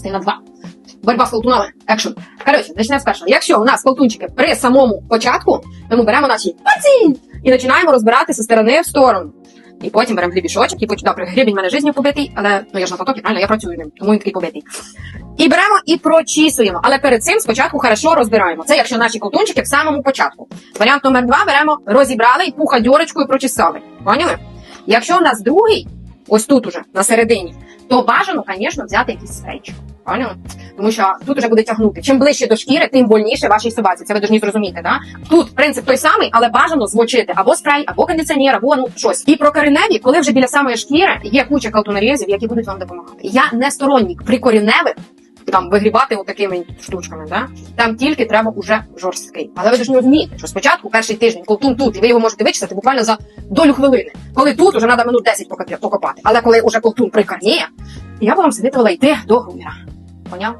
частина 2. Боротьба з колтунами. Екшн. Коротше, почнемо з першого. Якщо у нас колтунчики при самому початку, то ми беремо наші паці і починаємо розбирати зі сторони в сторону. І потім беремо грібішочок, і потім, добре, грібінь мене жизнью побитий, але ну я ж на потокі, правильно, я працюю ним, тому він такий побитий. І беремо і прочісуємо. Але перед цим спочатку хорошо розбираємо. Це якщо наші колтунчики в самому початку. Варіант номер два беремо, розібрали і пуха дьорочкою прочесали. Поняли? Якщо у нас другий, ось тут уже, на середині, то бажано, звісно, взяти якийсь спрейчик. Тому що тут уже буде тягнути. Чим ближче до шкіри, тим больніше вашій собаці. Це ви повинні зрозуміти. Да? Тут принцип той самий, але бажано змочити або спрей, або кондиціонер, або ну щось. І про кореневі, коли вже біля самої шкіри є куча калтунарізів, які будуть вам допомагати. Я не сторонник прикоріневих. Там вигрібати отакими штучками, да? там тільки треба уже жорсткий. Але ви ж не розумієте, що спочатку перший тиждень колтун тут, і ви його можете вичистити буквально за долю хвилини. Коли тут уже треба минут 10 покопати. Але коли уже колтун прикорніє, я б вам советувала йти до грумера. 婆娘